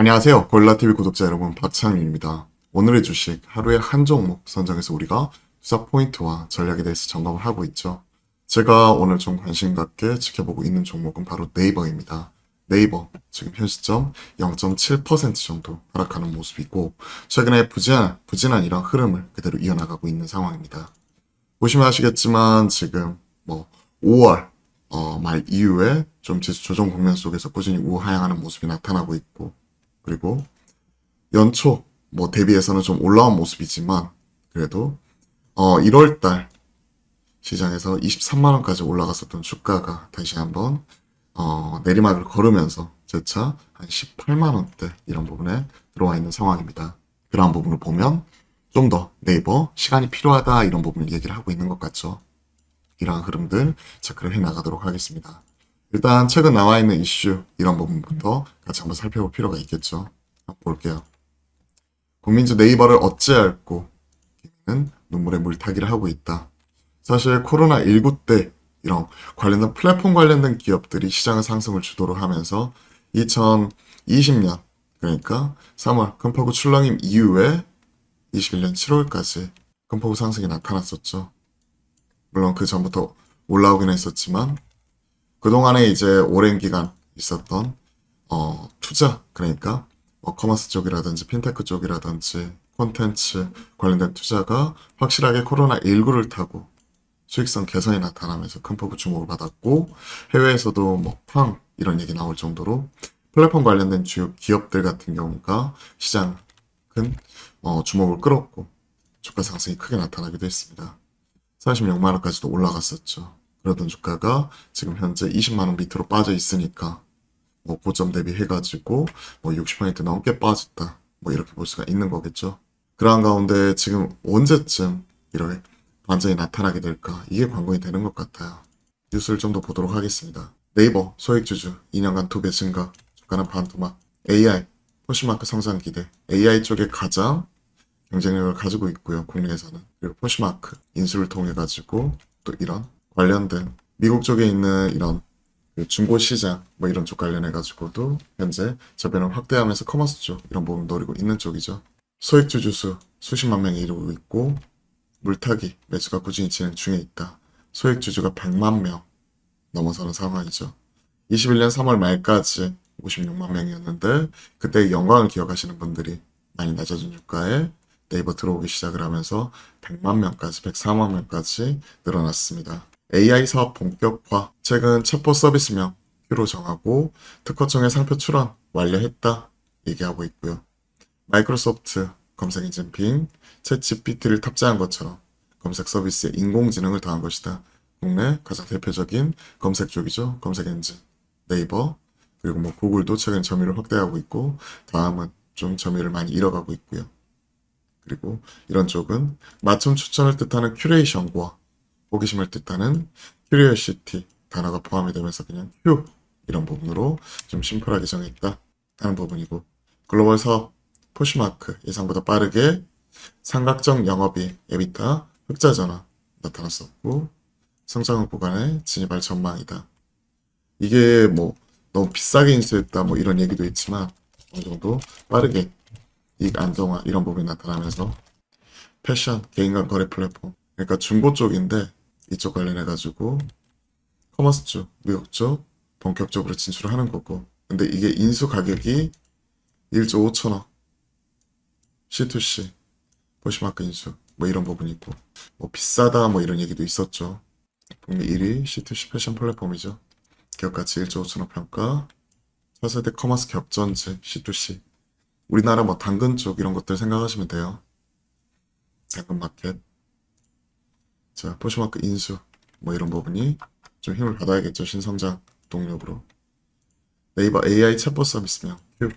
안녕하세요. 골라TV 구독자 여러분, 박창윤입니다. 오늘의 주식 하루에 한 종목 선정해서 우리가 투자 포인트와 전략에 대해서 점검을 하고 있죠. 제가 오늘 좀 관심 갖게 지켜보고 있는 종목은 바로 네이버입니다. 네이버 지금 현 시점 0.7% 정도 하락하는 모습이고 최근에 부진한, 부진한 이런 흐름을 그대로 이어나가고 있는 상황입니다. 보시면 아시겠지만 지금 뭐 5월 어, 말 이후에 좀 지수 조정 국면 속에서 꾸준히 우하향하는 모습이 나타나고 있고 그리고 연초 뭐 대비해서는 좀 올라온 모습이지만 그래도 어 1월 달 시장에서 23만 원까지 올라갔었던 주가가 다시 한번 어 내리막을 걸으면서 재차 한 18만 원대 이런 부분에 들어와 있는 상황입니다. 그러한 부분을 보면 좀 더 네이버 시간이 필요하다 이런 부분을 얘기를 하고 있는 것 같죠. 이러한 흐름들 체크를 해 나가도록 하겠습니다. 일단 최근 나와 있는 이슈 이런 부분부터 같이 한번 살펴볼 필요가 있겠죠. 한번 볼게요. 국민주 네이버를 어찌할꼬 는 눈물의 물타기를 하고 있다. 사실 코로나19 때 이런 관련된 플랫폼 관련된 기업들이 시장의 상승을 주도로 하면서 2020년 그러니까 3월 금포구 출렁임 이후에 21년 7월까지 금포구 상승이 나타났었죠. 물론 그 전부터 올라오긴 했었지만 그동안에 이제 오랜 기간 있었던 어, 투자 그러니까 뭐 커머스 쪽이라든지 핀테크 쪽이라든지 콘텐츠 관련된 투자가 확실하게 코로나19를 타고 수익성 개선이 나타나면서 큰 폭의 주목을 받았고 해외에서도 뭐팡 이런 얘기 나올 정도로 플랫폼 관련된 주요 기업들 같은 경우가 시장 큰 어, 주목을 끌었고 주가 상승이 크게 나타나기도 했습니다. 36만 원까지도 올라갔었죠. 그러던 주가가 지금 현재 20만 원 밑으로 빠져 있으니까 뭐 고점 대비해가지고 뭐 60% 넘게 빠졌다. 뭐 이렇게 볼 수가 있는 거겠죠. 그러한 가운데 지금 언제쯤 이런 반전이 나타나게 될까? 이게 관건이 되는 것 같아요. 뉴스를 좀 더 보도록 하겠습니다. 네이버 소액주주 2년간 두배 증가, 주가는 반토막, AI 포시마크 성장 기대, AI 쪽에 가장 경쟁력을 가지고 있고요. 국내에서는 그리고 포시마크 인수를 통해 가지고 또 이런 관련된 미국 쪽에 있는 이런 그 중고 시장 뭐 이런 쪽 관련해 가지고도 현재 저변을 확대하면서 커머스 쪽 이런 부분 노리고 있는 쪽이죠. 소액주 주수 수십만 명이 이루고 있고 물타기 매수가 꾸준히 진행 중에 있다. 소액 주주가 100만 명 넘어서는 상황이죠. 21년 3월 말까지 56만 명이었는데 그때 영광을 기억하시는 분들이 많이 낮아진 주가에 네이버 들어오기 시작을 하면서 100만 명까지 104만 명까지 늘어났습니다. AI 사업 본격화 최근 챗봇 서비스명 큐로 정하고 특허청의 상표 출원 완료했다 얘기하고 있고요. 마이크로소프트 검색 엔진 빙, 챗 GPT를 탑재한 것처럼 검색 서비스에 인공지능을 더한 것이다. 국내 가장 대표적인 검색 쪽이죠. 검색 엔진. 네이버, 그리고 뭐 구글도 최근 점유율을 확대하고 있고, 다음은 좀 점유율을 많이 잃어가고 있고요. 그리고 이런 쪽은 맞춤 추천을 뜻하는 큐레이션과 호기심을 뜻하는 큐리어시티 단어가 포함이 되면서 그냥 휴 이런 부분으로 좀 심플하게 정했다 하는 부분이고 글로벌 사업 포시마크 예상보다 빠르게 삼각정 영업이 에비타 흑자 전환 나타났었고 성장을 구간에 진입할 전망이다. 이게 뭐 너무 비싸게 인수했다 뭐 이런 얘기도 있지만 어느 정도 빠르게 이익 안정화 이런 부분이 나타나면서 패션 개인 간 거래 플랫폼 그러니까 중고 쪽인데 이쪽 관련해 가지고 커머스 쪽 미국 쪽 본격적으로 진출을 하는 거고. 근데 이게 인수 가격이 1조 5천억 C2C 포시마크 인수 뭐 이런 부분이 있고. 뭐 비싸다 뭐 이런 얘기도 있었죠. 북미 1위 C2C 패션 플랫폼이죠. 기업가치 1조 5천억 평가. 차세대 커머스 격전지 C2C 우리나라 뭐 당근 쪽 이런 것들 생각하시면 돼요. 당근 마켓 자 포시마크 인수 뭐 이런 부분이 좀 힘을 받아야겠죠 신성장 동력으로. 네이버 AI 챗봇 서비스명 큐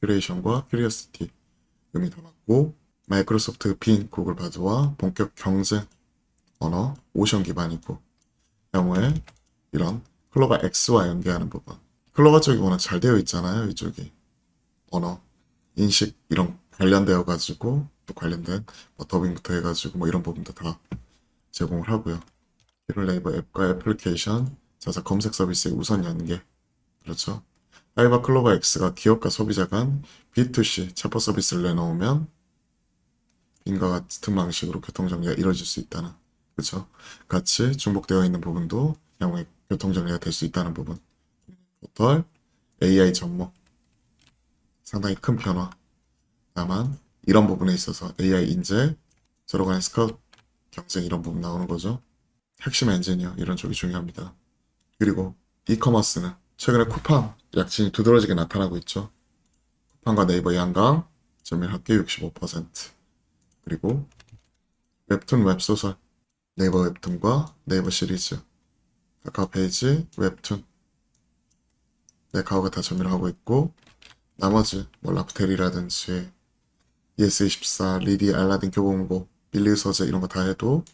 큐레이션과 큐리어시티 의미 담았고 마이크로소프트 빙 구글 바드와 본격 경쟁 언어 오션 기반이고 경우에 이런 클로바 X와 연계하는 부분. 클로바 쪽이 워낙 잘 되어 있잖아요 이쪽이. 언어 인식 이런 관련되어 가지고 또 관련된 뭐 더빙부터 해가지고 뭐 이런 부분도 다 제공을 하고요 키를 네이버 앱과 애플리케이션 자사 검색 서비스의 우선 연계 그렇죠 하이바 클로버 X가 기업과 소비자 간 B2C 체포 서비스를 내놓으면 빈과 같은 방식으로 교통정리가 이루어질 수 있다는 그렇죠. 같이 중복되어 있는 부분도 양호의 교통정리가 될 수 있다는 부분. 포털 AI 접목 상당히 큰 변화. 다만 이런 부분에 있어서 AI 인재 서로 간의 스카우트 경쟁 이런 부분 나오는 거죠. 핵심 엔지니어 이런 쪽이 중요합니다. 그리고 이커머스는 최근에 쿠팡 약진이 두드러지게 나타나고 있죠. 쿠팡과 네이버 양강 점유율 합계 65% 그리고 웹툰 웹소설 네이버 웹툰과 네이버 시리즈 카카오 페이지 웹툰 네 카오가 다 점유를 하고 있고 나머지 뭐 라프텔이라든지 ES24, 리디, 알라딘, 교보문고, 빌리 서재 이런 거 다 해도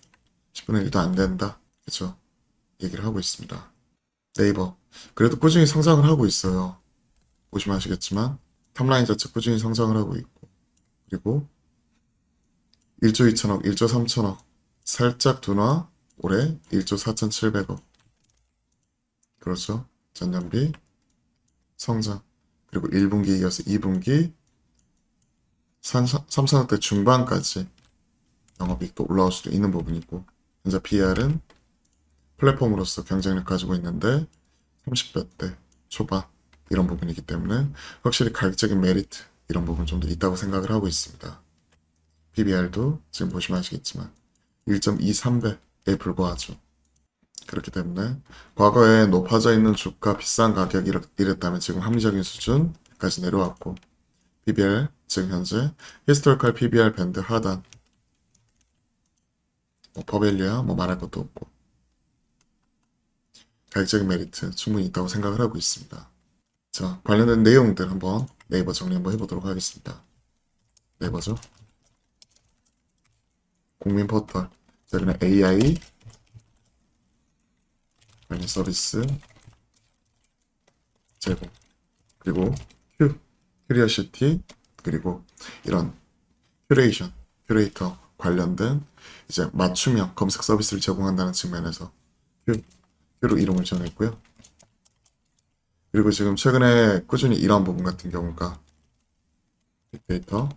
10분의 1도 안 된다. 그죠? 얘기를 하고 있습니다. 네이버. 그래도 꾸준히 성장을 하고 있어요. 보시면 아시겠지만 탑라인 자체 꾸준히 성장을 하고 있고 그리고 1조 2천억, 1조 3천억 살짝 둔화 올해 1조 4,700억 그렇죠? 전년비 성장 그리고 1분기 이어서 2분기 3천억대 중반까지 영업이익 도 올라올 수도 있는 부분이고 현재 PR은 플랫폼으로서 경쟁력 가지고 있는데 30몇 대 초반 이런 부분이기 때문에 확실히 가격적인 메리트 이런 부분 좀 더 있다고 생각을 하고 있습니다. PBR도 지금 보시면 아시겠지만 1.23배에 불과하죠. 그렇기 때문에 과거에 높아져 있는 주가 비싼 가격 이랬- 이랬다면 지금 합리적인 수준까지 내려왔고 PBR 지금 현재 히스토리컬 PBR 밴드 하단 뭐 퍼밸리아 뭐 말할 것도 없고 가격적인 메리트 충분히 있다고 생각을 하고 있습니다. 자 관련된 내용들 한번 네이버 정리 한번 해보도록 하겠습니다. 네이버죠. 국민 포털 여기는 AI 관련 서비스 제공 그리고 큐 큐리어시티 그리고 이런 큐레이션 큐레이터 관련된 이제 맞춤형 검색 서비스를 제공한다는 측면에서 큐 큐로 이름을 정했고요. 그리고 지금 최근에 꾸준히 이러한 부분 같은 경우가 빅데이터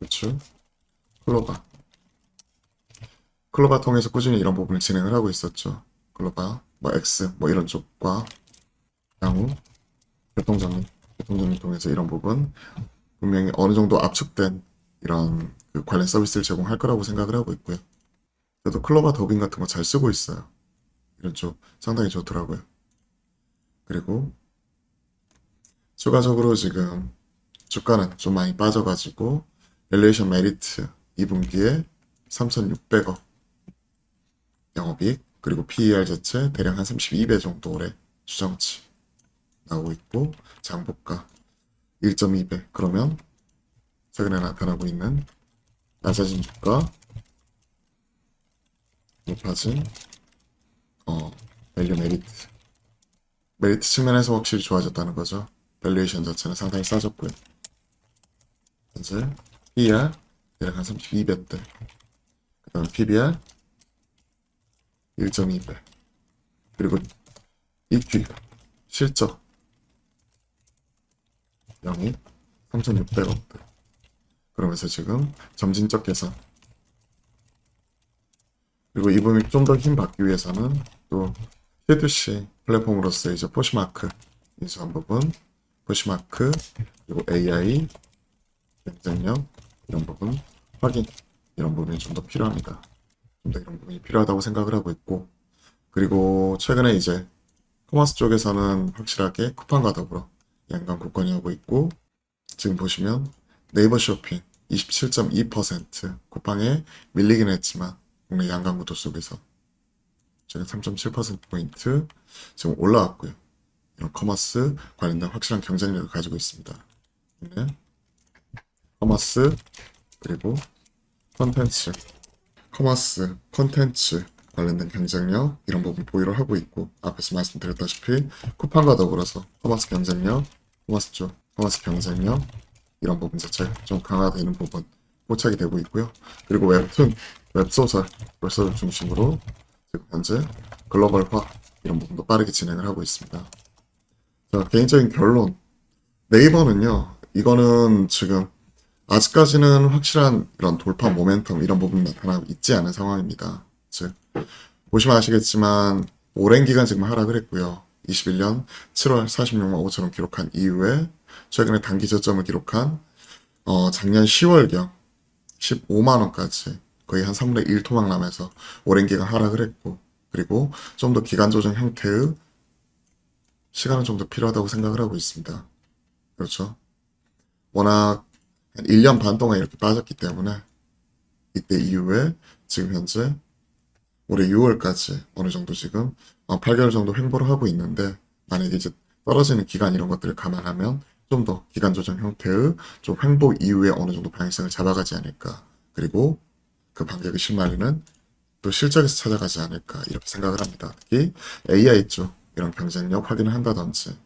구축 클로바 클로바 통해서 꾸준히 이런 부분을 진행을 하고 있었죠. 클로바, 뭐 X, 뭐 이런 쪽과 향후 교통정리, 교통정리 통해서 이런 부분 분명히 어느 정도 압축된 이런 그 관련 서비스를 제공할 거라고 생각을 하고 있고요. 저도 클로바 더빙 같은 거 잘 쓰고 있어요. 이런 쪽 상당히 좋더라고요. 그리고 추가적으로 지금 주가는 좀 많이 빠져가지고 밸류에이션 메리트 2분기에 3,600억 영업이익 그리고 PER 자체 대략 한 32배 정도 올해 추정치 나오고 있고 장부가 1.2배 그러면 최근에 나타나고 있는 낮아진 주가 높아진 어 밸류 메리트 메리트 측면에서 확실히 좋아졌다는 거죠. 밸류에이션 자체는 상당히 싸졌고요. 현재 PER 대략 한 32배대. 그 다음에 PBR 1.2배 그리고 EQ 실적 영입 3,600억대 그러면서 지금 점진적 개선 그리고 이 부분이 좀 더 힘 받기 위해서는 또 C2C 플랫폼으로서 이제 포시마크 인수한 부분 포시마크 그리고 AI 경쟁력 이런 부분 확인 이런 부분이 좀 더 필요합니다. 좀 더 이런 부분이 필요하다고 생각을 하고 있고 그리고 최근에 이제 커머스 쪽에서는 확실하게 쿠팡과 더불어 양강 국건이 하고 있고 지금 보시면 네이버 쇼핑 27.2% 쿠팡에 밀리긴 했지만 국내 양강 구도 속에서 지금 3.7%포인트 지금 올라왔고요. 이런 커머스 관련된 확실한 경쟁력을 가지고 있습니다. 네. 커머스 그리고 컨텐츠 커머스 컨텐츠 관련된 경쟁력 이런 부분 보유를 하고 있고 앞에서 말씀드렸다시피 쿠팡과 더불어서 커머스 경쟁력 커머스 쪽 커머스 경쟁력 이런 부분 자체 좀 강화되는 부분 포착이 되고 있고요 그리고 웹툰 웹소설 웹소설 중심으로 지금 현재 글로벌화 이런 부분도 빠르게 진행을 하고 있습니다 자, 개인적인 결론. 네이버는요, 이거는 지금 아직까지는 확실한 이런 돌파 모멘텀 이런 부분이 나타나고 있지 않은 상황입니다. 즉, 보시면 아시겠지만, 오랜 기간 지금 하락을 했고요. 21년 7월 46만 5천원 기록한 이후에, 최근에 단기 저점을 기록한, 어, 작년 10월경 15만원까지 거의 한 3분의 1 토막 나면서 오랜 기간 하락을 했고, 그리고 좀 더 기간 조정 형태의 시간은 좀 더 필요하다고 생각을 하고 있습니다. 그렇죠. 워낙 한 1년 반 동안 이렇게 빠졌기 때문에 이때 이후에 지금 현재 올해 6월까지 어느 정도 지금 어, 8개월 정도 횡보를 하고 있는데 만약에 이제 떨어지는 기간 이런 것들을 감안하면 좀 더 기간 조정 형태의 좀 횡보 이후에 어느 정도 방향성을 잡아가지 않을까. 그리고 그 반격의 실마리는 또 실적에서 찾아가지 않을까 이렇게 생각을 합니다. 특히 AI 쪽 이런 경쟁력 확인을 한다든지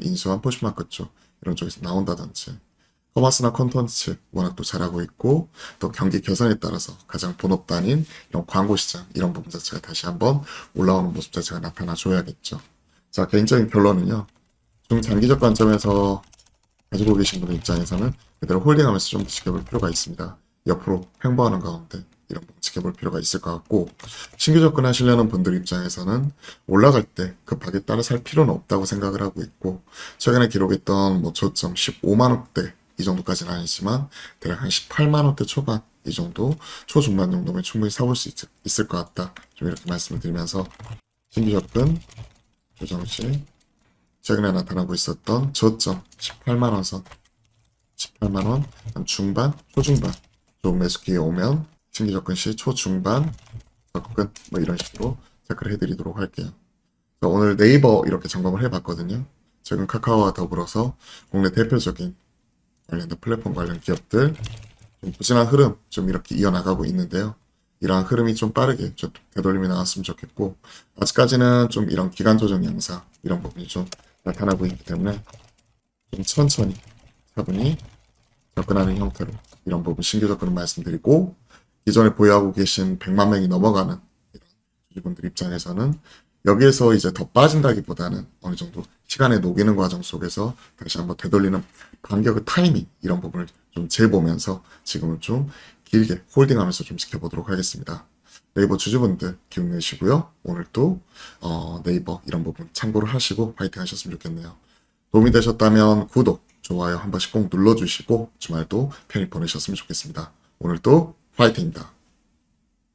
인수한 포슈마크 쪽 이런 쪽에서 나온다든지 커머스나 컨텐츠 워낙 또 잘하고 있고 또 경기 개선에 따라서 가장 본업단인 이런 광고 시장 이런 부분 자체가 다시 한번 올라오는 모습 자체가 나타나 줘야겠죠. 자 개인적인 결론은요. 중장기적 관점에서 가지고 계신 분들 입장에서는 그대로 홀딩하면서 좀 지켜볼 필요가 있습니다. 옆으로 횡보하는 가운데 이런 부분 지켜볼 필요가 있을 것 같고 신규 접근하시려는 분들 입장에서는 올라갈 때 급하게 따라 살 필요는 없다고 생각을 하고 있고 최근에 기록했던 뭐 저점 15만 원대 이 정도까지는 아니지만 대략 한 18만 원대 초반 이 정도 초중반 정도면 충분히 사볼 수 있, 있을 것 같다 좀 이렇게 말씀을 드리면서 신규 접근 조정 시 최근에 나타나고 있었던 저점 18만 원 선, 18만 원, 한 중반, 초중반 좀 매수기에 오면 신규 접근 시 초중반 접근 뭐 이런 식으로 체크를 해드리도록 할게요. 자, 오늘 네이버 이렇게 점검을 해봤거든요. 최근 카카오와 더불어서 국내 대표적인 관련된 플랫폼 관련 기업들 좀 부진한 흐름 좀 이렇게 이어나가고 있는데요. 이러한 흐름이 좀 빠르게 좀 되돌림이 나왔으면 좋겠고 아직까지는 좀 이런 기간 조정 양상 이런 부분이 좀 나타나고 있기 때문에 좀 천천히 차분히 접근하는 형태로 이런 부분 신규 접근을 말씀드리고 기존에 보유하고 계신 100만 명이 넘어가는 주주분들 입장에서는 여기에서 이제 더 빠진다기보다는 어느 정도 시간에 녹이는 과정 속에서 다시 한번 되돌리는 반격의 타이밍 이런 부분을 좀 재보면서 지금은 좀 길게 홀딩하면서 좀 지켜보도록 하겠습니다. 네이버 주주분들 기운 내시고요. 오늘 또 어, 네이버 이런 부분 참고를 하시고 파이팅 하셨으면 좋겠네요. 도움이 되셨다면 구독, 좋아요 한 번씩 꼭 눌러주시고 주말도 편히 보내셨으면 좋겠습니다. 오늘도 파이팅입니다.